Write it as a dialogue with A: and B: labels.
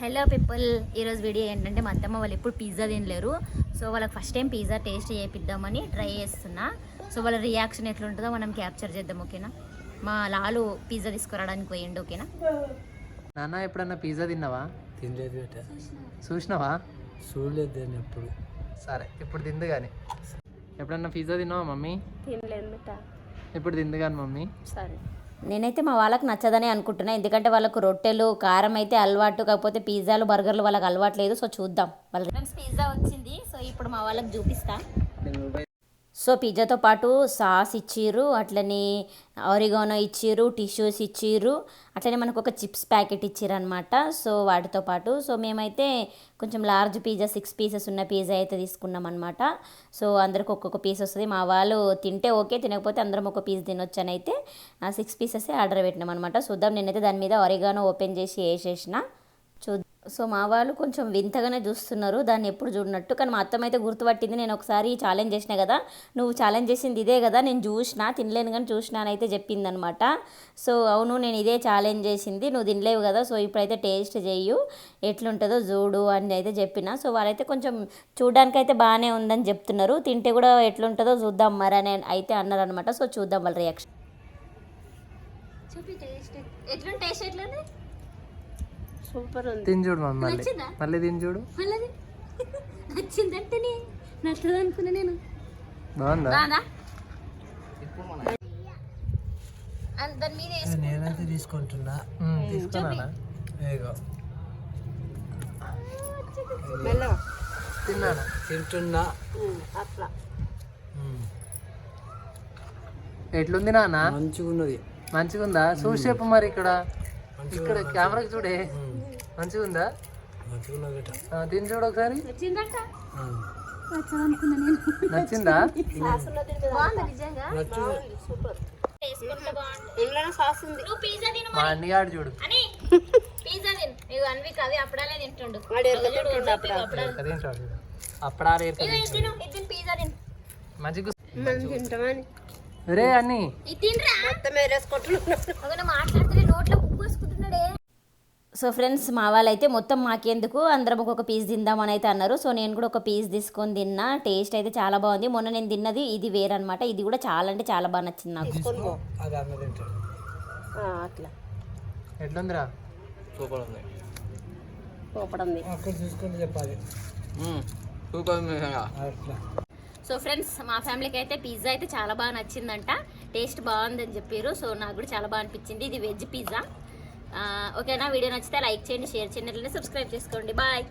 A: Hello people ఈరోజు video ఏంటంటే మా అత్తమ్మ వాళ్ళు ఎప్పుడు పిజ్జా తినలేరు. సో వాళ్ళకి ఫస్ట్ టైం పిజ్జా టేస్ట్ చేపిద్దామని ట్రై చేస్తున్నా. సో వాళ్ళ రియాక్షన్ ఎట్లుంటుందో మనం క్యాప్చర్ చేద్దాం ఓకేనా? మా లాలు పిజ్జా తీసుకురావడానికి పోయిండు ఓకేనా?
B: నాన్న ఎప్పుడన్నా పిజ్జా తిన్నావా?
C: తినలేదు బేట.
B: చూసినావా?
C: చూడలేదు నేను ఎప్పుడు.
B: సరే ఇప్పుడు తింది కానీ ఎప్పుడన్నా పిజ్జా తిన్నావా మమ్మీ?
A: తినలేదు
B: ఇప్పుడు తింది కానీ మమ్మీ?
A: సరే. నేనైతే మా వాళ్ళకి నచ్చదనే అనుకుంటున్నా. ఎందుకంటే వాళ్ళకు రొట్టెలు కారం అయితే అలవాటు కాకపోతే పిజ్జాలు బర్గర్లు వాళ్ళకి అలవాటు లేదు. సో చూద్దాం. వాళ్ళ పిజ్జా వచ్చింది. సో ఇప్పుడు మా వాళ్ళకి చూపిస్తా. సో పిజ్జాతో పాటు సాస్ ఇచ్చిర్రు అట్లనే ఒరిగానో ఇచ్చిర్రు టిష్యూస్ ఇచ్చిర్రు అట్లనే మనకు ఒక చిప్స్ ప్యాకెట్ ఇచ్చిర్రు అనమాట సో వాటితో పాటు సో మేమైతే కొంచెం లార్జ్ పిజ్జా సిక్స్ పీసెస్ ఉన్న పిజ్జా అయితే తీసుకున్నాం అనమాట సో అందరికి ఒక్కొక్క పీస్ వస్తుంది. మా వాళ్ళు తింటే ఓకే తినకపోతే అందరం ఒక పీస్ తినొచ్చు అని అయితే సిక్స్ పీసెస్ ఆర్డర్ పెట్టినాం అనమాట చూద్దాం నేనైతే దాని మీద ఆరిగానో ఓపెన్ చేసి వేసేసిన. సో మా వాళ్ళు కొంచెం వింతగానే చూస్తున్నారు. దాన్ని ఎప్పుడు చూడనట్టు. కానీ మా అత్తమ్మ అయితే గుర్తుపట్టింది నేను ఒకసారి ఛాలెంజ్ చేసిన కదా నువ్వు ఛాలెంజ్ చేసింది ఇదే కదా నేను చూసిన తినలేను కానీ చూసినా అని అయితే చెప్పిందనమాట సో అవును నేను ఇదే ఛాలెంజ్ చేసింది నువ్వు తినలేవు కదా సో ఇప్పుడైతే టేస్ట్ చేయు ఎట్లుంటుందో చూడు అని అయితే చెప్పిన. సో వాళ్ళైతే కొంచెం చూడడానికైతే బాగానే ఉందని చెప్తున్నారు. తింటే కూడా ఎట్లుంటుందో చూద్దాం మరి అని అయితే అన్నారు అనమాట సో చూద్దాం వాళ్ళ రియాక్షన్ చూపి టేస్ట్ ఎట్లా టేస్ట్ ఎట్లుంది? సూపర్ ఉంది
B: తిని చూడు మమ్మీ మళ్ళీ. తిని చూడు.
A: మళ్ళీ? నచ్చిందంటేనే. నచ్చదు అనుకున్నా నేను.
B: బాగుందా?
C: నేనైతే తీసుకుంటున్నా
B: తీసుకున్నానా?
C: ఏగో
B: తిన్నానా?
C: తింటున్నా.
A: అట్లా.
B: ఎట్లుంది నాన్న?
C: మంచిగా ఉన్నది
B: మంచిగా ఉందా చూసి చెప్పు మరి ఇక్కడ. ఇక్కడ కెమెరాకి చూడే. మంచిగా ఉందా?
C: మంచిగా
B: తిని చూడు ఒకసారి.
A: నచ్చదు?
B: మా అన్నగాడు చూడు.
A: అప్పుడాలే తింటుండు. అప్పుడాలు
B: ఇక్కడ తింటాడు
A: సో ఫ్రెండ్స్ మా వాళ్ళైతే మొత్తం మాకెందుకు? అందరం ఒక్కొక్క పీస్ తిందామని అయితే అన్నారు. సో నేను కూడా ఒక పీస్ తీసుకొని తిన్నా. టేస్ట్ అయితే చాలా బాగుంది. మొన్న నేను తిన్నది ఇది వేరనమాట ఇది కూడా చాలా అంటే చాలా బాగా నచ్చింది నాకు.
B: ఎట్లుందిరా?
C: సూపర్ ఉంది చెప్పాలి. అట్లా.
A: సో ఫ్రెండ్స్ మా ఫ్యామిలీకి అయితే పిజ్జా అయితే చాలా బాగా నచ్చిందంట. టేస్ట్ బాగుందని చెప్పారు. సో నాకు కూడా చాలా బాగా అనిపించింది. ఇది వెజ్ పిజ్జా ఓకేనా? వీడియో నచ్చితే లైక్ చేయండి షేర్ చేయండి సబ్స్క్రైబ్ చేసుకోండి. బాయ్.